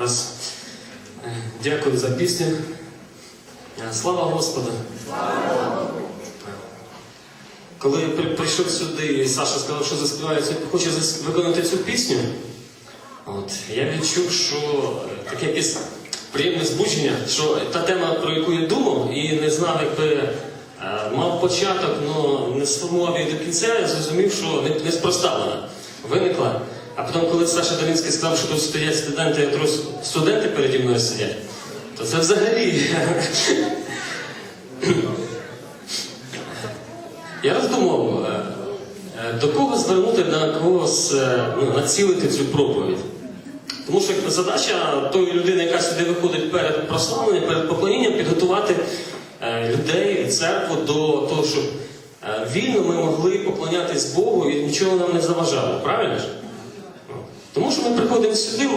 Раз. Дякую за пісню. Слава Господу! Коли я при- прийшов сюди, і Саша сказав, що заспіває хоче виконати цю пісню, от, я відчув, що е, таке якесь приємне збудження, що та тема, про яку я думав, і не знав, якби е, мав початок, але не сформував її до кінця, я зрозумів, що не, неспроста вона виникла. А потім, коли Саша Долінський сказав, що тут стоять студенти, я трос- студенти переді мною сидять, то це взагалі. Я роздумав, е, е, до кого звернути на когось, е, ну, націлити цю проповідь. Тому що задача тої людини, яка сюди виходить перед прославленням, перед поклонінням, підготувати людей, церкву до того, щоб вільно ми могли поклонятись Богу і нічого нам не заважало. Правильно ж? Тому що ми приходимо сюди,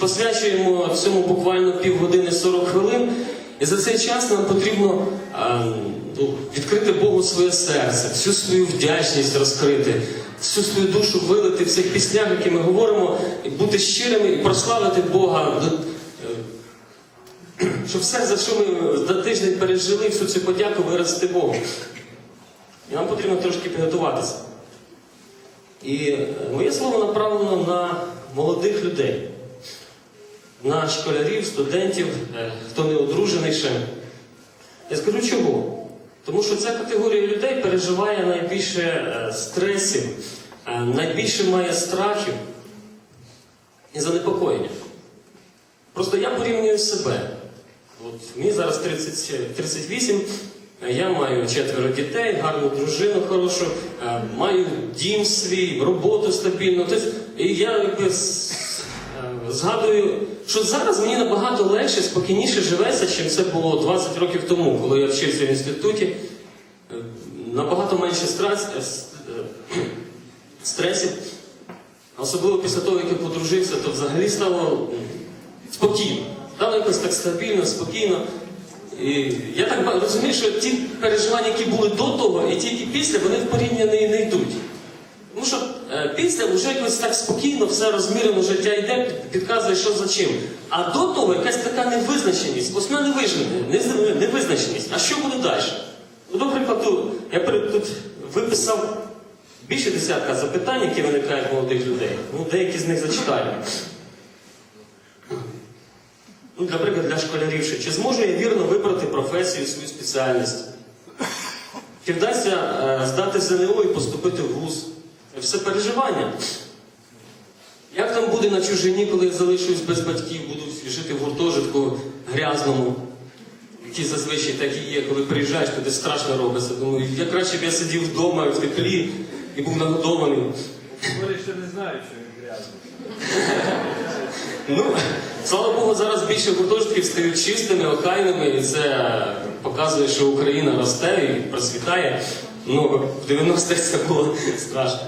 посвячуємо цьому буквально півгодини 40 хвилин, і за цей час нам потрібно а, ну, відкрити Богу своє серце, всю свою вдячність розкрити, всю свою душу вилити в цих піснях, які ми говоримо, і бути щирими і прославити Бога. до- е, Щоб все, за що ми за тиждень пережили, всю цю подяку виразити Богу. І нам потрібно трошки підготуватися. І моє слово направлено на молодих людей, на школярів, студентів, е, хто не одружений ще. Я скажу чого? Тому що ця категорія людей переживає найбільше е, стресів, е, найбільше має страхів і занепокоєння. Просто я порівнюю себе. От мені зараз 30, 38, е, я маю четверо дітей, гарну дружину хорошу, е, маю дім свій, роботу стабільну. Тобто, і я якби е, згадую, що зараз мені набагато легше, спокійніше живеться, ніж це було 20 років тому, коли я вчився в інституті. Е, Набагато менше стресів. Особливо після того, як я подружився, то взагалі стало спокійно. Стало якось так стабільно, спокійно. І я так розумію, що ті переживання, які були до того, і ті, які після, вони в порівняння не, йдуть. Тому що е, після вже якось так спокійно, все розмірено, життя йде, підказує, що за чим. А до того якась така невизначеність, осьма невизначеність. А що буде далі? Ну, до прикладу, я тут виписав більше десятка запитань, які виникають у молодих людей. Ну, деякі з них зачитаю. Ну, наприклад, для школярів. Чи зможу я вірно вибрати професію, свою спеціальність? Чи вдасться е, здати ЗНО і поступити в ВУЗ? Все переживання. Як там буде на чужині, коли я залишусь без батьків, буду жити в гуртожитку грязному, який зазвичай так і є, коли приїжджаєш, туди страшно робиться. Думаю, я краще б я сидів вдома в теплі і був нагодований. Вони ще не знають, що він грязний. Ну, слава Богу, зараз більше гуртожитків стають чистими, охайними, і це показує, що Україна росте і процвітає. Ну, в 90-х це було страшно.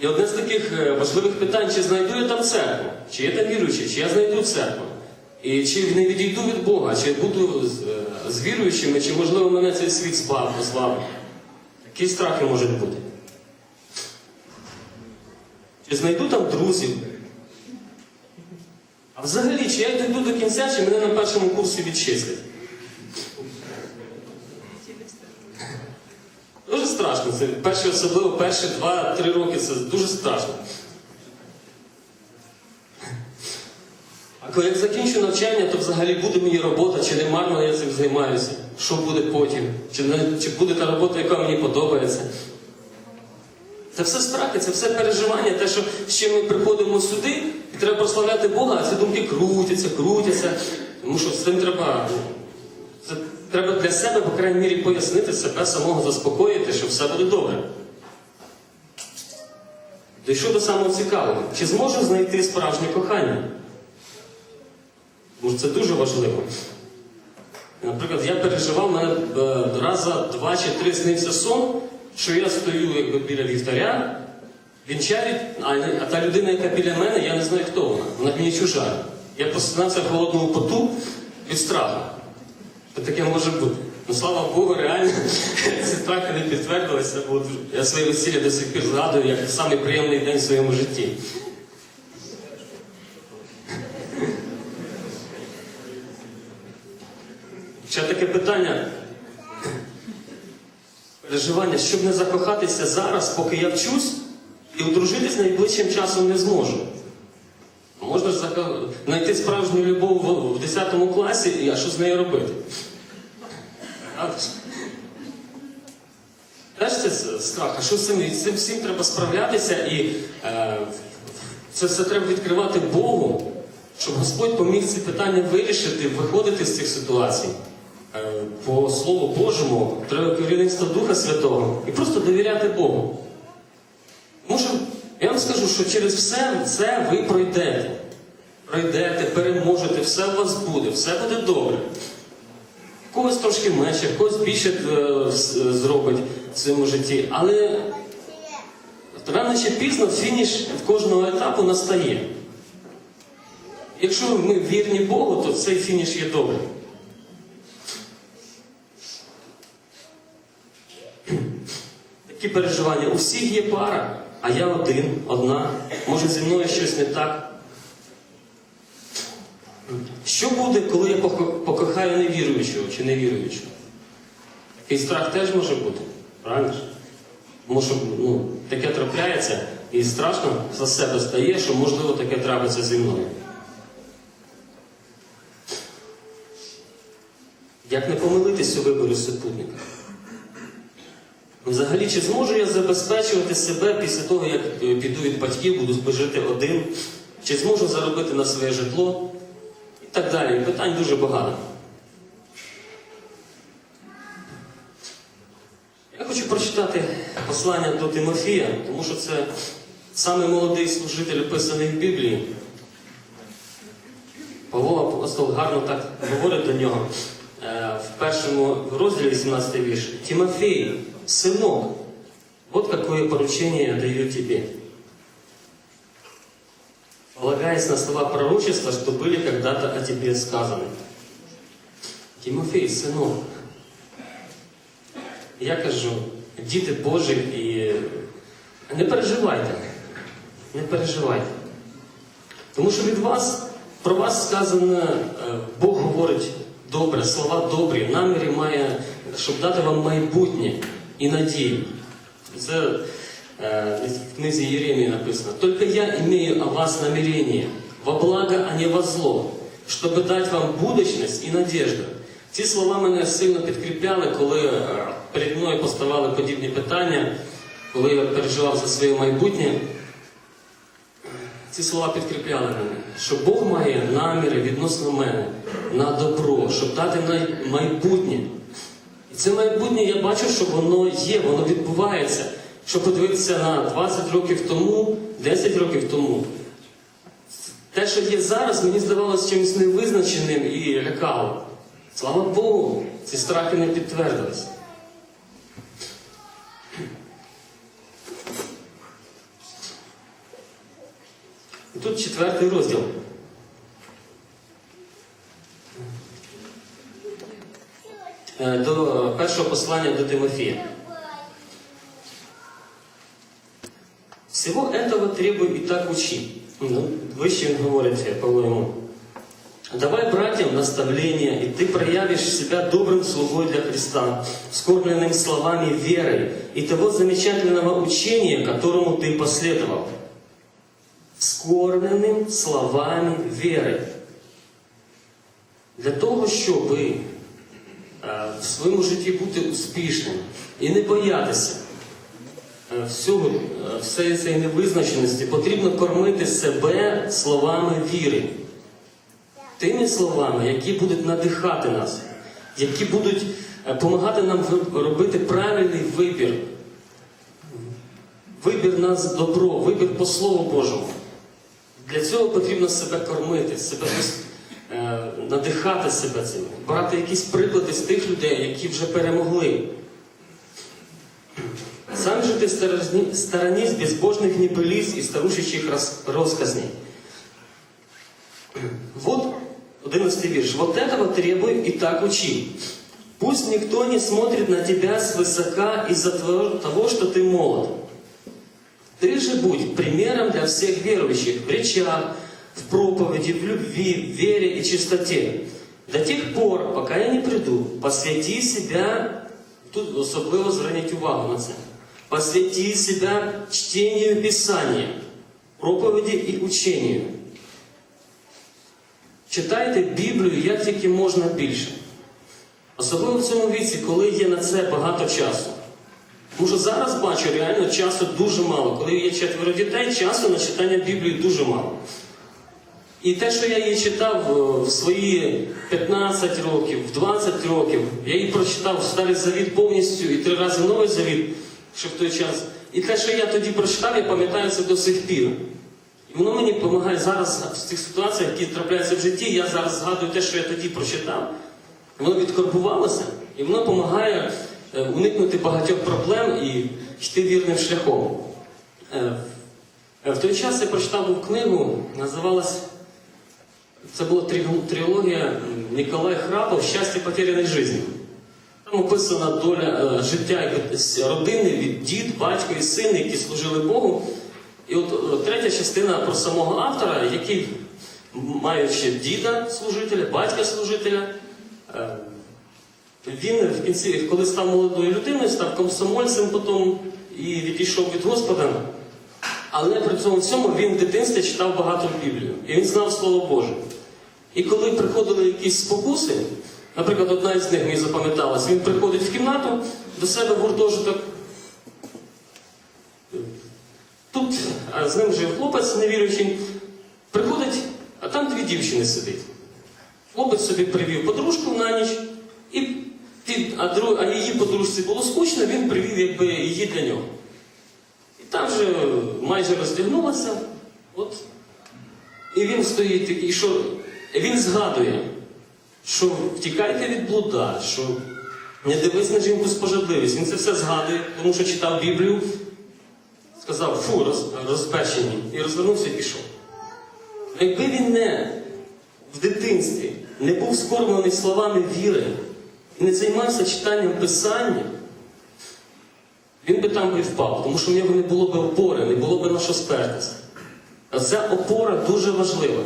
І одне з таких е, важливих питань, чи знайду я там церкву, чи є там віруючі, чи я знайду церкву. І чи не відійду від Бога, чи буду з, е, віруючими, чи можливо мене цей світ збав, позбавив. Які страхи можуть бути? Чи знайду там друзів? Взагалі, чи я дійду до кінця, чи мене на першому курсі відчислять? Дуже страшно. Це перші, особливо перші два-три роки це дуже страшно. А коли я закінчу навчання, то взагалі буде мені робота, чи не марно я цим займаюся? Що буде потім? Чи, не- чи буде та робота, яка мені подобається? Це все страхи, це все переживання, те, що чим ми приходимо сюди, і треба прославляти Бога, а ці думки крутяться, крутяться. Тому що з цим треба. Це треба для себе, по крайній мірі, пояснити себе, самого заспокоїти, що все буде добре. Дійшов до самого цікавого. Чи зможу знайти справжнє кохання? Може, це дуже важливо. Наприклад, я переживав, мене е, раз за два чи три снився сон, що я стою якби біля вівтаря, Вінчають, а та людина, яка біля мене, я не знаю, хто вона. Вона мені чужа. Я посинався в холодному поту від страху. Таке може бути. Ну слава Богу, реально ці страхи не підтвердилися. Бо я своє весілля до сих пір згадую як самий приємний день в своєму житті. Ще таке питання. Переживання, щоб не закохатися зараз, поки я вчусь і одружитись найближчим часом не зможу. Можна ж знайти справжню любов в- в 10 класі, а що з нею робити? Теж це страх, а що з цим? Всім треба справлятися і е, це все треба відкривати Богу, щоб Господь поміг ці питання вирішити, виходити з цих ситуацій. Е, по Слову Божому треба керівництво Духа Святого і просто довіряти Богу. Тому що я вам скажу, що через все це ви пройдете. Пройдете, переможете, все у вас буде, все буде добре. Когось трошки менше, когось більше е, зробить в своєму житті. Але рано чи пізно фініш кожного етапу настає. Якщо ми вірні Богу, то цей фініш є добрий. Такі переживання. У всіх є пара, а я один, одна. Може зі мною щось не так. Що буде, коли я покохаю невіруючого чи невіруючого? Такий страх теж може бути, правильно? Тому ну, таке трапляється і страшно за себе стає, що можливо таке трапиться зі мною. Як не помилитись у виборі супутника? Взагалі, чи зможу я забезпечувати себе після того, як е, піду від батьків, буду жити один? Чи зможу заробити на своє житло? І так далі. Питань дуже багато. Я хочу прочитати послання до Тимофія, тому що це самий молодий служитель описаний в Біблії. Павло апостол гарно так говорить до нього в першому розділі 18 вірш. Тимофей, сынок, вот какое поручение я даю тебе. Полагаясь на слова пророчества, что были когда-то о тебе сказаны. Тимофей, синок, я кажу, діти Божі, і не переживайте, не переживайте. Тому що від вас, про вас сказано, е, Бог говорить добре, слова добрі, наміри має, щоб дати вам майбутнє і надію. Це е, в книзі Єремії написано. Только я имею о вас намерение, во благо, а не во зло, щоб дати вам будучність і надежду. Ці слова мене сильно підкріпляли, коли е, перед мною поставали подібні питання, коли я переживав за своє майбутнє. Ці слова підкріпляли мене, що Бог має наміри відносно мене на добро, щоб дати майбутнє. І це майбутнє я бачу, що воно є, воно відбувається. Що подивитися на 20 років тому, 10 років тому. Те, що є зараз, мені здавалося чимось невизначеним і лякало. Слава Богу, ці страхи не підтвердились. І тут четвертий розділ. До першого послання до Тимофія. Всего этого требуй и так учи. Ну, вище він говорить Павло йому. Давай братьям наставления, и ты проявишь себя добрым слугой для Христа, скормленным словами веры и того замечательного учения, которому ты последовал. Скормленим словами віри. Для того, щоб е, в своєму житті бути успішним і не боятися е, всього, е, всієї цієї невизначеності, потрібно кормити себе словами віри. Тими словами, які будуть надихати нас, які будуть допомагати нам робити правильний вибір. Вибір нас добро, вибір по Слову Божому. Для цього потрібно себе кормити, себе е, надихати себе цим, брати якісь приклади з тих людей, які вже перемогли. Сам же ти сторонись, сторонись безбожних небылиц и старушечьих рас- розказней. Вот 11 вірш. Вот этого требуй и так учи. Пусть никто не смотрит на тебя свысока из-за того, того, что ты молод. Ты же будь примером для всех верующих в речах, в проповеди, в любви, в вере и чистоте. До тих пор, поки я не прийду, посвяти себя, тут особливо зверніть увагу на це, посвяти себя чтению Писания, проповіді і ученню. Читайте Біблію як тільки можна більше. Особливо в цьому віці, коли є на це багато часу. Тому що зараз бачу, реально часу дуже мало. Коли є четверо дітей, часу на читання Біблії дуже мало. І те, що я її читав е, в свої 15 років, в 20 років, я її прочитав Старий Завіт повністю і три рази Новий Завіт, ще в той час. І те, що я тоді прочитав, я пам'ятаю це до сих пір. І воно мені допомагає зараз в цих ситуаціях, які трапляються в житті. Я зараз згадую те, що я тоді прочитав. Воно відкорбувалося, і воно допомагає е, уникнути багатьох проблем і йти вірним шляхом. Е, В той час я прочитав книгу, називалась це була трил- трилогія Ніколай Храпов Щастя потеряної житті. Там описана доля е, життя родини від дід, батько і син, які служили Богу. І от е, третя частина про самого автора, який, маючи діда служителя, батька служителя, е, він в кінці, коли став молодою людиною, став комсомольцем потім і відійшов від Господа. Але при цьому всьому він в дитинстві читав багато Біблію. І він знав Слово Боже. І коли приходили якісь спокуси, наприклад, одна із них мені запам'яталась, він приходить в кімнату до себе в гуртожиток. Тут а з ним жив хлопець невіруючий, приходить, а там дві дівчини сидить. Хлопець собі привів подружку на ніч, і а, її подружці було скучно, він привів якби, її для нього. І там вже майже роздягнулася. От. І він стоїть такий, що він згадує, що втікайте від блуда, що не дивись на жінку з пожадливість. Він це все згадує, тому що читав Біблію, сказав фу, роз, розпечені, і розвернувся і пішов. Якби він не в дитинстві не був скормлений словами віри і не займався читанням Писання, він би там би впав, тому що в нього не було б опори, не було б на що спертися. А ця опора дуже важлива.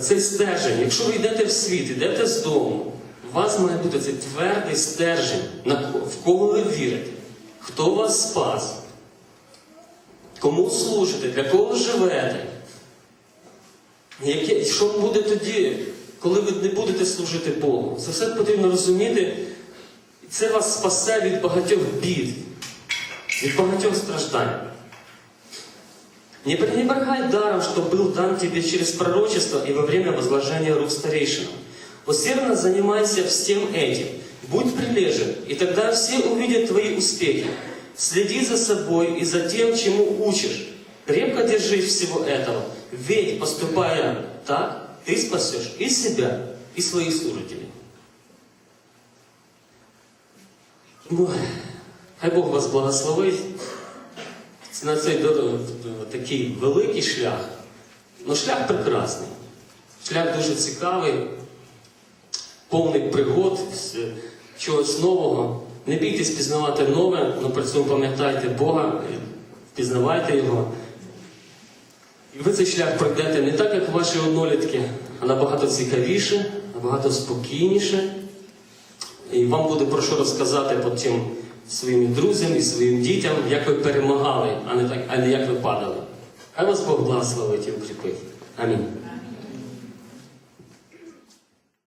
Цей стержень, якщо ви йдете в світ, йдете з дому, у вас має бути цей твердий стержень, в кого ви вірите, хто вас спас, кому служите, для кого живете. Яке, що буде тоді, коли ви не будете служити Богу? Це все потрібно розуміти. Це вас спасе від багатьох бід, від багатьох страждань. Не пренебрегай даром, что был дан тебе через пророчество и во время возложения рук старейшинам. Усердно занимайся всем этим. Будь прилежен, и тогда все увидят твои успехи. Следи за собой и за тем, чему учишь. Крепко держись всего этого, ведь, поступая так, ты спасешь и себя, и своих служителей. Ну, хай Бог вас благословить. На цей до- такий великий шлях. Ну, шлях прекрасний. Шлях дуже цікавий, повний пригод, чогось нового. Не бійтесь пізнавати нове, але при цьому пам'ятайте Бога, пізнавайте Його. І ви цей шлях пройдете не так, як ваші однолітки, а набагато цікавіше, набагато спокійніше. І вам буде про що розказати потім своїм друзям і своїм дітям, як ви перемагали, а не так, а не як ви падали. Хай вас Бог благословить і укріпить. Амінь.